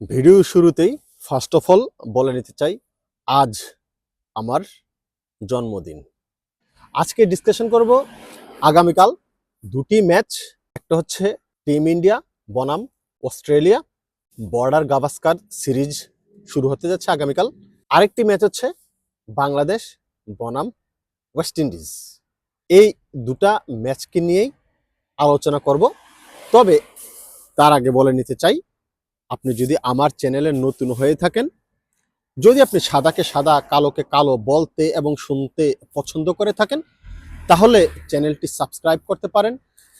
Video শুরুতেই first of all বলে নিতে চাই, আজ আমার জন্মদিন। আজকে ডিসকাশন করব আগামীকাল দুটি ম্যাচ একটা হচ্ছে টিম ইন্ডিয়া বনাম অস্ট্রেলিয়া বর্ডার গাভাস্কার সিরিজ শুরু হতে যাচ্ছে আগামীকাল। আরেকটি ম্যাচ হচ্ছে বাংলাদেশ, বনাম ওয়েস্ট ইন্ডিজ। এই দুটা ম্যাচকে নিয়েই আলোচনা করব। তবে তার আগে বলে নিতে চাই আপনি যদি আমার চ্যানেলে নতুন হয়ে থাকেন, যদি আপনি সাদাকে সাদা, কালোকে কালো বলতে এবং শুনতে পছন্দ করে থাকেন, তাহলে চ্যানেলটি সাবস্ক্রাইব করতে পারেন,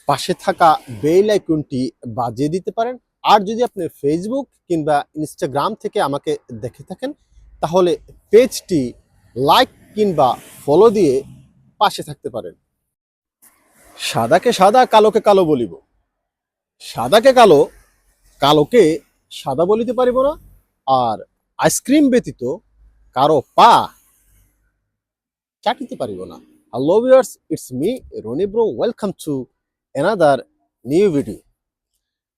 পাশে থাকা বেল আইকনটি বাজিয়ে দিতে পারেন, আর যদি আপনি ফেসবুক কিংবা ইনস্টাগ্রাম থেকে আমাকে দেখে থাকেন, তাহলে পেজটি লাইক কিংবা ফলো দিয়ে পাশে থাকতে পারেন। সাদাকে সাদা, কালোকে কালো বলিব। সাদাকে কালো, কালোকে সাদা বলিতে পারিব না। আর আইসক্রিম ব্যতীত কারও পা চাটিতে পারিব না। Hello viewers it's me Roni bro welcome to another new video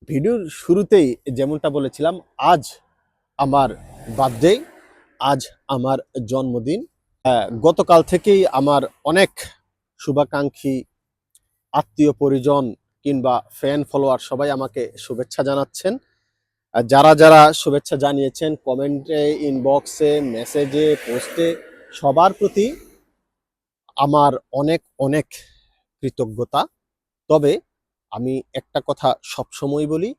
ভিডিওর শুরুতেই যেমনটা বলেছিলাম, আজ আমার বার্থডে আজ আমার জন্মদিন। গতকাল থেকেই আমার অনেক শুভাকাঙ্ক্ষী, আত্মীয় পরিজন কিংবা ফ্যান ফলোয়ার সবাই আমাকে শুভেচ্ছা জানাচ্ছেন। যারা যারা শুভেচ্ছা জানিয়েছেন কমেন্টে ইনবক্সে মেসেজে পোস্টে সবার প্রতি আমার অনেক অনেক কৃতজ্ঞতা। তবে আমি একটা কথা সবসময় বলি,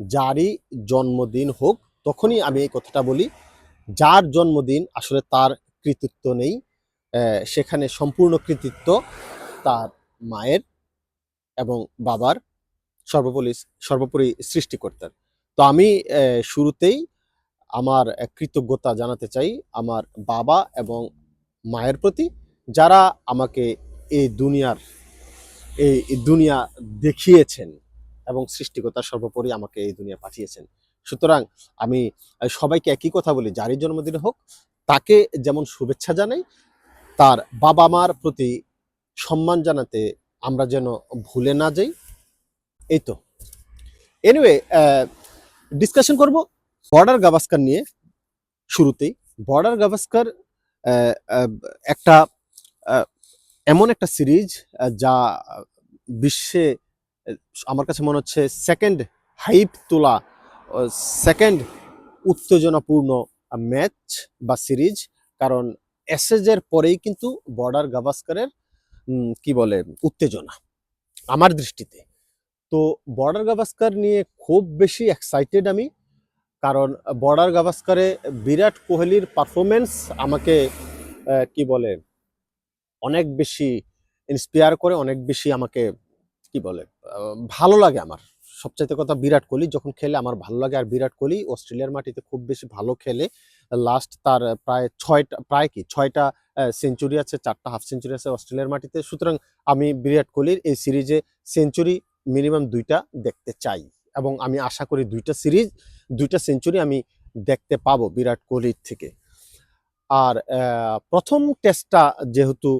যারই জন্মদিন হোক, তখনই আমি এই কথাটা বলি, যার জন্মদিন আসলে তার কৃতিত্ব নেই সেখানে সম্পূর্ণ কৃতিত্ব তার মায়ের এবং বাবার সর্বোপরি সর্বোপরি সৃষ্টিকর্তার। তো আমি শুরুতেই আমার কৃতজ্ঞতা জানাতে চাই আমার বাবা এবং মায়ের প্রতি, যারা আমাকে এই দুনিয়ার, এই দুনিয়া দেখিয়েছেন এবং সৃষ্টিকতা সর্বোপরি আমাকে এই দুনিয়া পাঠিয়েছেন। সুতরাং আমি সবাইকে একই কথা বলি, যারই জন্মদিন হোক, তাকে যেমন শুভেচ্ছা জানাই, তার বাবা মার প্রতি সম্মান জানাতে আমরা যেন ভুলে না যাই। এই তো। এনিওয়ে ডিসকাশন করব বর্ডার গাভাস্কার নিয়ে শুরুতেই। বর্ডার গাভাস্কার একটা এমন একটা সিরিজ যা বিশ্বে, আমার কাছে মনে হচ্ছে সেকেন্ড হাইপ তোলা সেকেন্ড উত্তেজনাপূর্ণ ম্যাচ বা সিরিজ কারণ এসএজের পরেই কিন্তু বর্ডার গাভাস্কারের কি বলে, উত্তেজনা। আমার দৃষ্টিতে। তো বর্ডার গাভাস্কার নিয়ে খুব বেশি এক্সাইটেড আমি। কারণ বর্ডার গাভাস্কারে বিরাট কোহলির পারফরমেন্স আমাকে কি বলে, অনেক বেশি ইন্সপায়ার করে, অনেক বেশি আমাকে, কি বলে ভালো লাগে আমার। সবচাইতে কথা বিরাট কোহলি, যখন খেলে আমার ভালো লাগে। আর বিরাট কোহলি অস্ট্রেলিয়ার মাটিতে খুব বেশি ভালো খেলে। লাস্ট তার প্রায় ছয়টা, প্রায় কি, ছয়টা সেঞ্চুরি আছে, চারটা হাফ সেঞ্চুরি আছে অস্ট্রেলিয়ার মাটিতে। সুতরাং আমি বিরাট কোহলির এই সিরিজে সেঞ্চুরি মিনিমাম দুইটা দেখতে চাই। এবং আমি আশা করি দুইটা সিরিজ, দুইটা সেঞ্চুরি আমি দেখতে পাবো বিরাট কোহলির থেকে। আর প্রথম টেস্টটা যেহেতু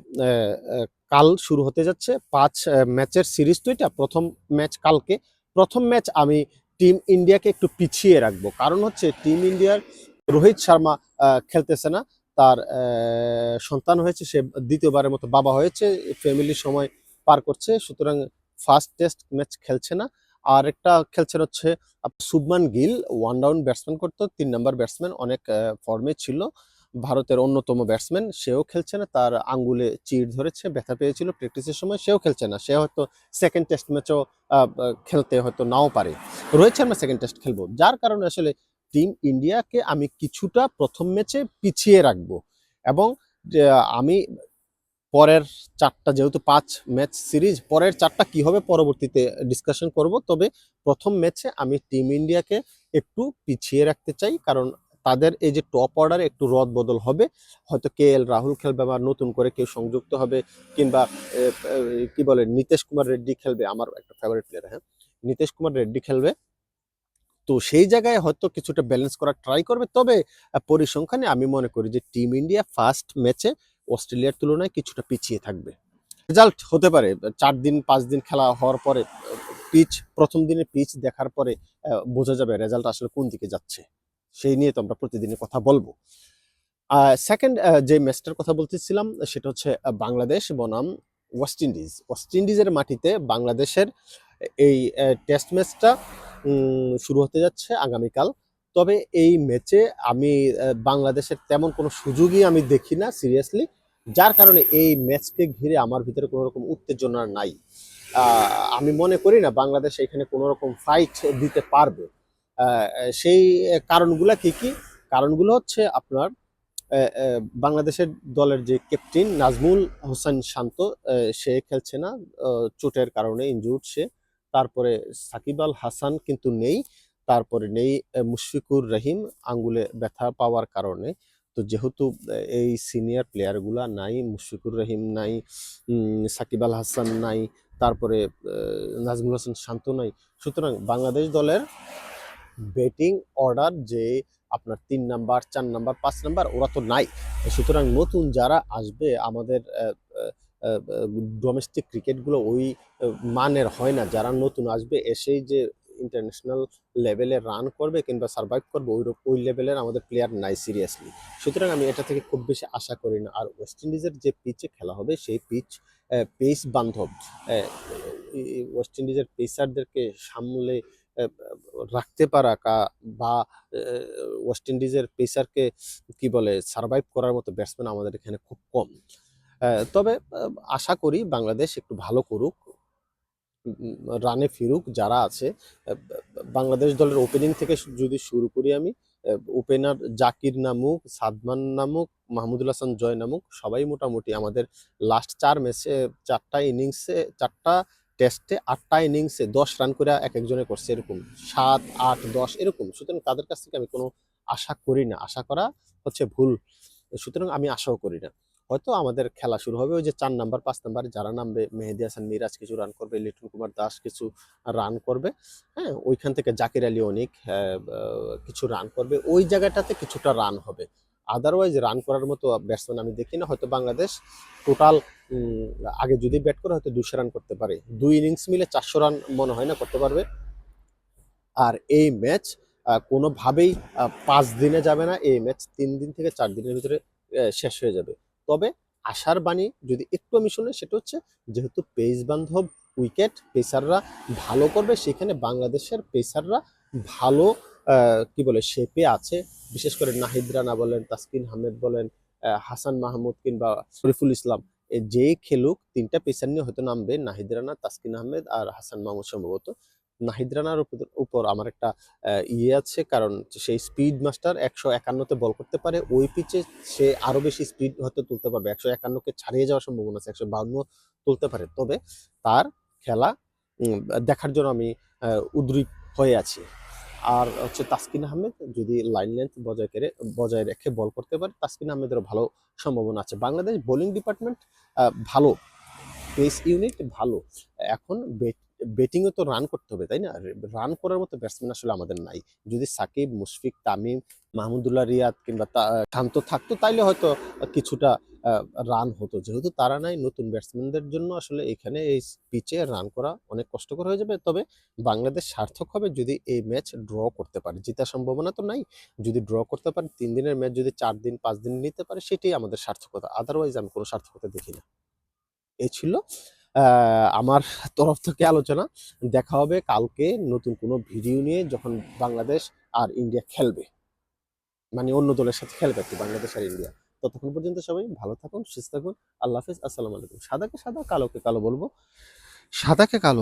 কাল শুরু হতে যাচ্ছে, পাঁচ ম্যাচের সিরিজ তো এটা, প্রথম ম্যাচ কালকে। প্রথম ম্যাচ আমি টিম ইন্ডিয়াকে একটু পিছিয়ে রাখব। কারণ হচ্ছে টিম ইন্ডিয়ার রোহিত শর্মা খেলতেছে না। তার সন্তান হয়েছে, সে দ্বিতীয়বারের মতো বাবা হয়েছে, ফ্যামিলির সময় পার করছে। সুতরাং ফার্স্ট টেস্ট ম্যাচ খেলছে না। আর একটা খেলছেন হচ্ছে, Shubman Gill one down batsman করতো, তিন নাম্বার ব্যাটসম্যান অনেক ফর্মে ছিল। ভারতের অন্যতম ব্যাটসম্যান সেও খেলছে না, তার আঙ্গুলে চিড় ধরেছে, ব্যথা পেয়েছিল প্র্যাকটিসের সময়, সেও খেলছে না। সে হয়তো সেকেন্ড টেস্ট ম্যাচও খেলতে হয়তো নাও পারে। রোহিত শর্মা সেকেন্ড টেস্ট খেলব। যার কারণে আসলে টিম ইন্ডিয়াকে আমি কিছুটা প্রথম ম্যাচে পিছিয়ে রাখব। এবং আমি পরের চারটা যেহেতু পাঁচ ম্যাচ সিরিজ পরের চারটা কি হবে পরবর্তীতে ডিসকাশন করব। তবে প্রথম ম্যাচে আমি টিম ইন্ডিয়াকে একটু পিছিয়ে রাখতে চাই, কারণ তাদের এই যে টপ অর্ডারে একটু রদ বদল হবে। হয়তো কে এল রাহুল খেলবে আবার নতুন করে কেউ সংযুক্ত হবে, কিংবা কি বলে, নীতিশ কুমার রেড্ডি খেলবে, আমার একটা ফেভারিট প্লেয়ার হ্যাঁ। নীতিশ কুমার রেড্ডি খেলবে। তো সেই জায়গায় হয়তো কিছুটা ব্যালেন্স করার ট্রাই করবে। তবে পরিসংখ্যানে আমি মনে করি যে টিম ইন্ডিয়া ফার্স্ট ম্যাচে অস্ট্রেলিয়ার তুলনায় কিছুটা পিছিয়ে থাকবে। রেজাল্ট হতে পারে, চার দিন, পাঁচ দিন খেলা হওয়ার পরে পিচ প্রথম দিনের পিচ দেখার পরে বোঝা যাবে রেজাল্ট আসলে কোন দিকে যাচ্ছে। সেই নিয়ে তো আমরা প্রতিদিনই কথা বলব। সেকেন্ড যে ম্যাচটার কথা বলতেছিলাম, সেটা হচ্ছে বাংলাদেশ বনাম ওয়েস্ট ইন্ডিজ ওয়েস্ট ইন্ডিজের মাটিতে বাংলাদেশের এই টেস্ট ম্যাচটা শুরু হতে যাচ্ছে আগামীকাল। তবে এই ম্যাচে আমি বাংলাদেশের তেমন কোনো সুযোগই আমি দেখি না সিরিয়াসলি যার কারণে এই ম্যাচকে ঘিরে আমার ভিতরে কোনো রকম উত্তেজনা নাই। আমি মনে করি না বাংলাদেশ এখানে কোনো রকম ফাইট দিতে পারবে। সেই কারণগুলো কি কি? কারণগুলো হচ্ছে আপনার বাংলাদেশের দলের যে ক্যাপ্টেন নাজমুল হোসেন শান্ত সে খেলছে না চোটের কারণে ইনজুর্ড সে। তারপরে সাকিব আল হাসান কিন্তু নেই। তারপরে নেই মুশফিকুর রহিম, আঙ্গুলে ব্যথা পাওয়ার কারণে। তো যেহেতু এই সিনিয়র প্লেয়ারগুলা নাই, মুশফিকুর রহিম নাই সাকিব আল হাসান নাই, তারপরে নাজমুল হাসান শান্ত নাই, সুতরাং বাংলাদেশ দলের ব্যাটিং অর্ডার যে আপনার তিন নাম্বার চার নাম্বার পাঁচ নাম্বার ওরা তো নাই। সুতরাং নতুন যারা আসবে, আমাদের ডোমেস্টিক ক্রিকেটগুলো ওই মানের হয় না। যারা নতুন আসবে, এসেই যে ইন্টারন্যাশনাল লেভেলে রান করবে কিংবা সার্ভাইভ করবে, ওই ওই লেভেলের আমাদের প্লেয়ার নাই সিরিয়াসলি সুতরাং আমি এটা থেকে খুব বেশি আশা করি না। আর ওয়েস্ট ইন্ডিজের যে পিচে খেলা হবে, সেই পিচ পেস বান্ধব। ওয়েস্ট ইন্ডিজের পেসারদেরকে সামলে রাখতে পারা কা- বা ওয়েস্ট ইন্ডিজের পেসারকে কি বলে সার্ভাইভ করার মতো ব্যাটসম্যান আমাদের এখানে খুব কম। তবে আশা করি বাংলাদেশ একটু ভালো করুক। রানে ফিরুক, যারা আছে বাংলাদেশ দলের ওপেনিং থেকে যদি শুরু করি আমি ওপেনার জাকির নামুক, সাদমান নামুক, মাহমুদুল হাসান জয় নামুক, সবাই মোটামুটি আমাদের লাস্ট চার ম্যাচে চারটা ইনিংসে চারটা টেস্টে আটটা ইনিংসে দশ রান করে এক একজনে করছে এরকম। সাত, আট, দশ, এরকম। সুতরাং তাদের কাছ থেকে আমি কোনো আশা করি না। আশা করা হচ্ছে ভুল। সুতরাং আমি আশাও করি না। হয়তো আমাদের খেলা শুরু হবে। ওই যে চার নাম্বার পাঁচ নাম্বার যারা নামবে, মেহেদি হাসান, মিরাজ কিছু রান করবে লিটন কুমার দাস কিছু রান করবে হ্যাঁ? ওইখান থেকে জাকির আলী অনেক কিছু রান করবে। ওই জায়গাটাতে কিছুটা রান হবে। আদারওয়াইজ রান করার মতো ব্যাটসম্যান আমি দেখি না। হয়তো বাংলাদেশ টোটাল আগে যদি ব্যাট করে হয়তো দুশো রান করতে পারে। দুই ইনিংস মিলে চারশো রান মনে হয় না করতে পারবে। আর এই ম্যাচ কোনোভাবেই পাঁচ দিনে যাবে না। এই ম্যাচ তিন দিন থেকে চার দিনের ভিতরে শেষ হয়ে যাবে। তবে আশার বাণী যদি একটু আমি শুনে, সেটা হচ্ছে যেহেতু পেস বান্ধব, উইকেট পেসাররা ভালো করবে, সেখানে বাংলাদেশের পেসাররা ভালো কি বলে শেপে আছে। বিশেষ করে নাহিদ রানা বলেন, তাসকিন আহমেদ বলেন হাসান মাহমুদ কিংবা শরীফুল ইসলাম যে খেলুক, তিনটা পেসার নিয়ে হয়তো নামবে, নাহিদ রানা, তাসকিন আহমেদ আর হাসান মাহমুদ সম্ভবত। নাহিদ রানার উপর- আমার একটা ইয়ে আছে, কারণ সেই স্পিড মাস্টার একশো একান্নতে বল করতে পারে। ওই পিচে সে আরও বেশি স্পিড হয়তো তুলতে পারবে। একশো একান্নকে ছাড়িয়ে যাওয়ার সম্ভাবনা আছে, একশো বাউন্ন তুলতে পারে। তবে তার খেলা দেখার জন্য আমি উদ্গ্রীব হয়ে আছি। আর হচ্ছে তাসকিন আহমেদ, যদি লাইন লেন্থ বজায় করে বজায় রেখে বল করতে পারে, তাসকিন আহমেদেরও ভালো সম্ভাবনা আছে। বাংলাদেশ বোলিং ডিপার্টমেন্ট ভালো। পেস ইউনিট ভালো। এখন ব্যাটিংয়ে তো রান করতে হবে, তাই না? রান করার মতো ব্যাটসম্যান আসলে আমাদের নাই। যদি সাকিব, মুশফিক, তামিম, মাহমুদুল্লাহ, রিয়াদ কিংবা শান্ত থাকতো, তাইলে হয়তো কিছুটা রান হতো। যেহেতু তারা নাই, নতুন ব্যাটসম্যানদের জন্য আসলে এখানে এই পিচে রান করা অনেক কষ্টকর হয়ে যাবে। তবে বাংলাদেশ সার্থক হবে যদি এই ম্যাচ ড্র করতে পারে। জেতার সম্ভাবনা তো নাই। যদি ড্র করতে পারে, তিন দিনের ম্যাচ যদি চার দিন, পাঁচ দিন নিতে পারে, সেটাই আমাদের সার্থকতা। আদারওয়াইজ আমি কোনো সার্থকতা দেখি না। এই ছিল আমার তরফ থেকে আলোচনা। দেখা হবে কালকে নতুন কোনো ভিডিও নিয়ে যখন বাংলাদেশ আর ইন্ডিয়া খেলবে। মানে অন্য দলের সাথে খেলবে আর কি, বাংলাদেশ আর ইন্ডিয়া। ততক্ষণ পর্যন্ত সবাই ভালো থাকুন, সুস্থ থাকুন। আল্লাহ হাফিজ, আসসালামু আলাইকুম। সাদাকে সাদা, কালোকে কালো বলব। সাদাকে কালো।